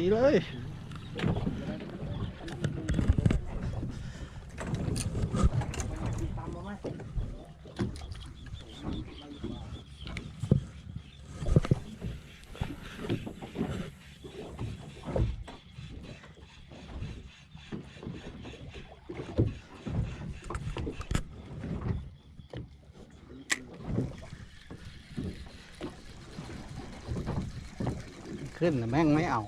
ตีเลย ขึ้นแต่แม่งไม่เอา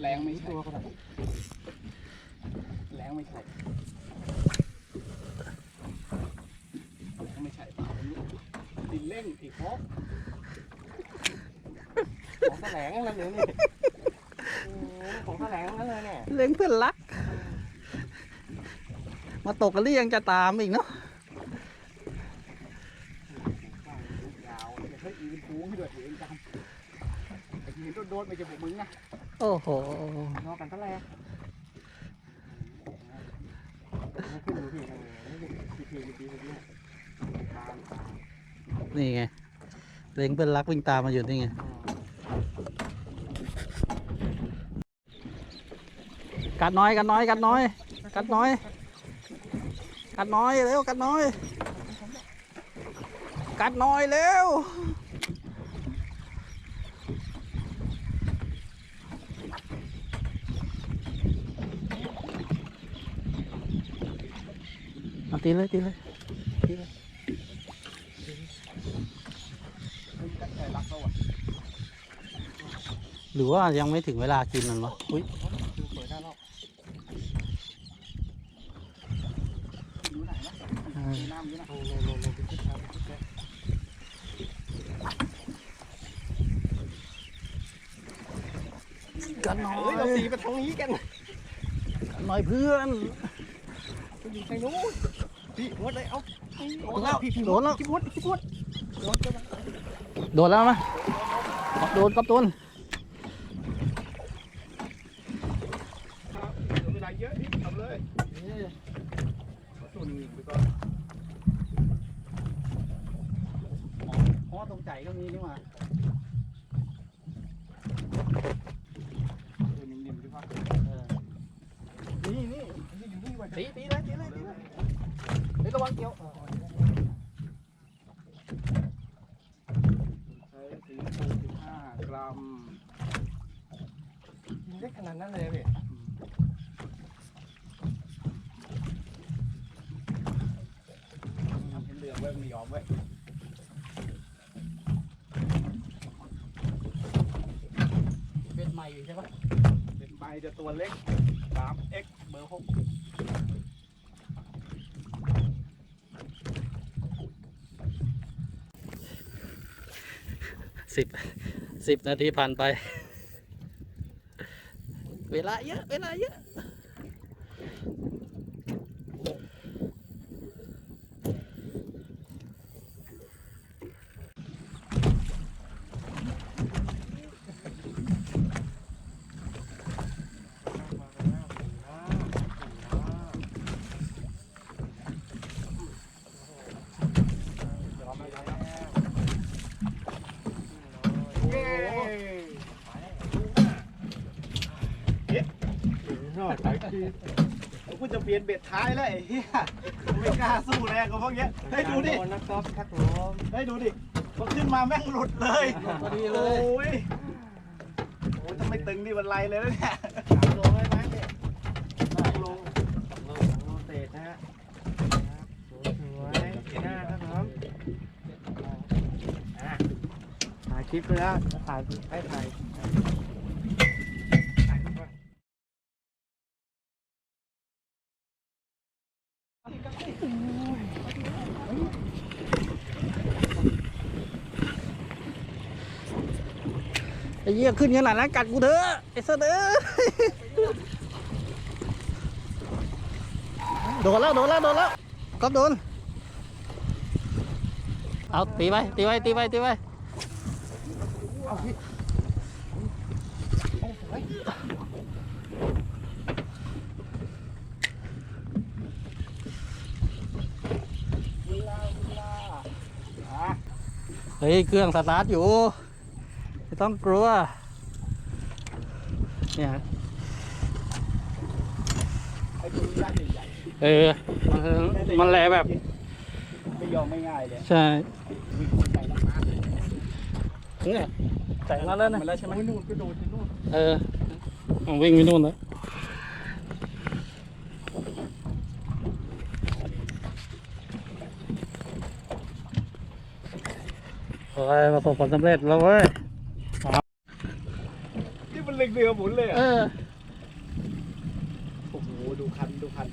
แรงไม่ใช่แรงไม่ใช่แรงไม่ใช่ติดเร่งติดโค้กของแถลงนั่นเนี่โอ้โหของแถลงนั่นเลยเนี่ยเลี้ยงเพื่อนรัก มาตกกันหรือยังจะตามอีกเนาะยาวจะให้ยืนฟูงให้ด้วยเองจำไอ้ยืนโดนๆไม่จะบอกมึงนะ โอ้โหนอกกันเท่าไหร่ขึ้นดูพี่พี่พี่พี่พี่นี่ไงเล้งเพื่อนรักวิ่งตามมาอยู่นี่ไงกัดน้อยกัดน้อยกัดน้อยกัดน้อยกัดน้อยเร็วกัดน้อยกัดน้อยเร็ว เอาตีเลยตีเลยแต่รักเขาอะหรือว่ายังไม่ถึงเวลากินมันวะอุ้ยดูเปิดหน้ารอบดูไหนนะเออดูน้ำดูนะโอ้โหโลโลเป็นชุดครับเป็นชุดแรกกัดน้อเฮ้ยยเราตีไปทางนี้กันกัดน้อยเพื่อนไปยิงทางนู้น พี่มดเลยเอาโดนแล้วพี่พี่โดนแล้วพี่มดพี่มดโดนจะมาโดนแล้วนะโดนกับโดนเวลาเยอะพี่ทำเลยส่วนไปก่อนเพราะตรงใจก็มีนี่มาส่วนนิ่มๆดีกว่านี่นี่นี่อยู่นี่ไว้ตีตีเลยตีเลยตีเลย เฮ้ยระวังเกี่ยวใช้สีฟูสิบห้ากรัมยิงได้ขนาดนั้นเลยพี่ทำเป็นเหลืองไว้ไม่ยอมไว้เป็นใหม่ใช่ปะเป็นใบจะตัวเล็ก 3x เบอร์6 สิบสิบนาทีผ่านไป เวลาเยอะ เวลาเยอะ ยอดไปทีกูจะเปลี่ยนเบ็ดท้ายแล้วไอ้เหี้ยไม่กล้าสู้แรงกับพวกเนี้ยเฮ้ยดูดินะครับครับผมเฮ้ยดูดิพอขึ้นมาแม่งหลุดเลยพอดีเลย โอ้ยโอ้ยถ้าไม่ตึงนี่วันไรเลยนะเนี่ยสามโลได้ไหมเนี่ยสองโลสองโลสองโลเศษนะฮะสวยสวยๆหน้าครับผมอะถ่ายคลิปไปแล้วถ่ายให้ถ่าย ไอ้เหี้ยขึ้นขนาดนั้นกัดกูเถอะไอ้เสนอโดนแล้วโดนแล้วโดนแล้วก๊อฟโดน เอาตีไปตีไปตีไปตีไป เอาพี่เอาสวยเวลาเวลาอะ เฮ้ยเครื่องสตาร์ทอยู่ ไม่ต้องกลัว เนี่ยไอ้ตัวนี้ได้ใหญ่เออมันๆมันแลแบบ ไม่ยอมไม่ง่ายเลยใช่มีคนใจรักมากเนี่ยแต่งมาแล้วนะมันแล้วใช่ไหมนู่นก็โดนที่นู่นเออเอาวิ่งไปนู่นแล้ว ขอให้ประสบความสำเร็จแล้วเว้ยที่มันเล็งเรือหมุนเลยอะเออโอ้โห ดูคัน ดูคัน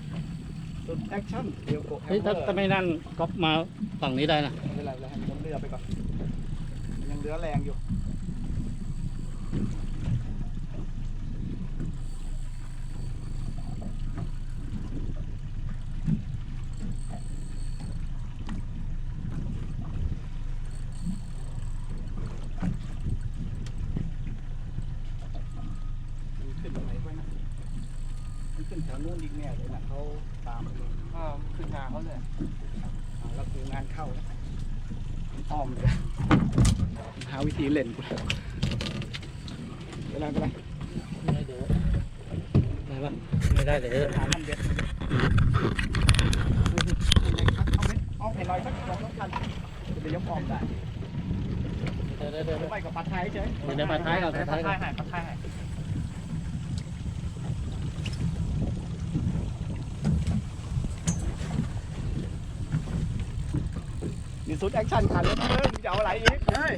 รถแอคชั่น เดียวโกะแฮเฮ้ยมเมถ้าอร์ถ้าไม่นั่นก็มาฝั่งนี้ได้นะ ไม่เป็นไรไม่เป็นไรให้มันเรือไปก่อน ยังเรือแรงอยู่ มันขึ้นตรงไหนไปนะมันขึ้นแถวนู้นอีกแน่เลยนะเขาตามไปเลย อ่าขึ้นงา เขาเลยอ่าแล้วคืองานเข้าแล้วอ้อมเลยหาวิธีเล่นกูเวลาเป็นไรไม่เดี๋ยวได้ปะไม่ได้เดี๋ยวหาทันเด็ดเอาเม็ดเอาเห็นหน่อยสักสองสามพันจะไปยกออมได้เดี๋ยวเดี๋ยวเดี๋ยวหรือไม่กับปัดไทยเฉยเดี๋ยวปัดท้ายก่อนปัดท้ายก่อนหายปัดท้ายหาย สุดแอคชั่นคันแล้วเพิ่มจะเอาอะไรอีกเฮ้ย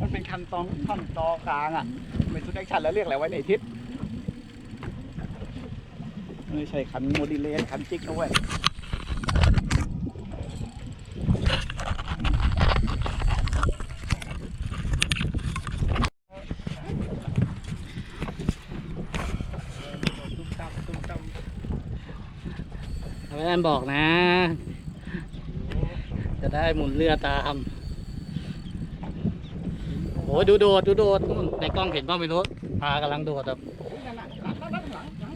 มันเป็นคันตองท่อนตอกลางอะเป็นชุดแอคชั่นแล้วเรียกอะไรไว้ในทิศไม่ใช่คันโมดิเลสคันจิกนะเว้ย ตุ้มตั้มตุ้มตั้ม เอาไว้นั่นบอกนะ จะได้หมุนเรือตามโอ้ยดูโดดดูโดดนู่นในกล้องเห็นบ้างไม่รู้พากำลังโดดแบบนั่นน่ะหลังหลังหลังหลังหลัง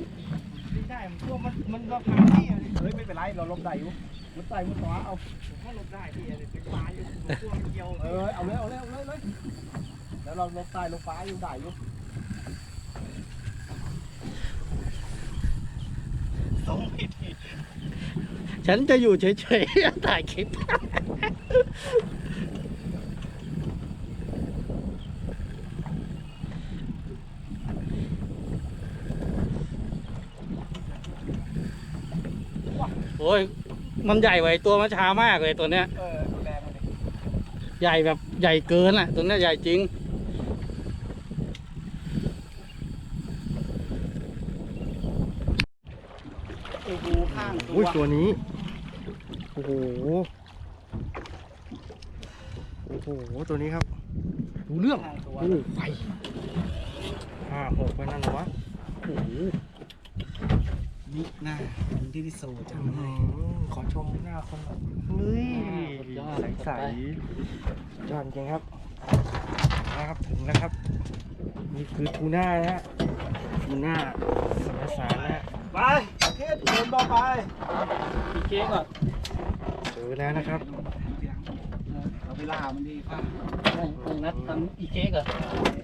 ไม่ได้ผมกลัวมันมันก็พังที่อะไรเฮ้ยไม่เป็นไรเราลบได้อยู่มุดใต้มุดขวาเอาผมก็หลบได้ที่อะไรเป็นปลาอยู่ผมกลัวมันเกี่ยวเออเอาเลยเอาเลยเอาเลยเลยแล้วเราลบใต้ลบฟ้าอยู่ได้อยู่ สองวิธีฉันจะอยู่เฉยๆ ถ่ายคลิป โอ้ย มันใหญ่ไว้ตัวมันช้ามากเลยตัวเนี้ย เออดูแรงมันดิ ใหญ่แบบใหญ่เกินอะ ตัวเนี้ยใหญ่จริง โอ้โหข้างตั อุ้ยตัวนี้ โอ้โห โอ้โห ตัวนี้ครับดูเรื่องโอ้ไฟห้าหกไปนั่นหรอวะโอ้โหนี่หน้าเป็นที่ที่โซจังเลยขอชมหน้าคนหน่อยเฮ้ยสุดยอดใสๆยอดจริงครับนะครับถึงแล้วครับ นี่คือทูน่านะฮะทูน่าสารสารนะฮะไป ทศเดินต่อไปพี่เค้กก่อนเจอแล้วนะครับเราไปล่ามันดีป่ะนัดทำอีเค้กเหรอเอ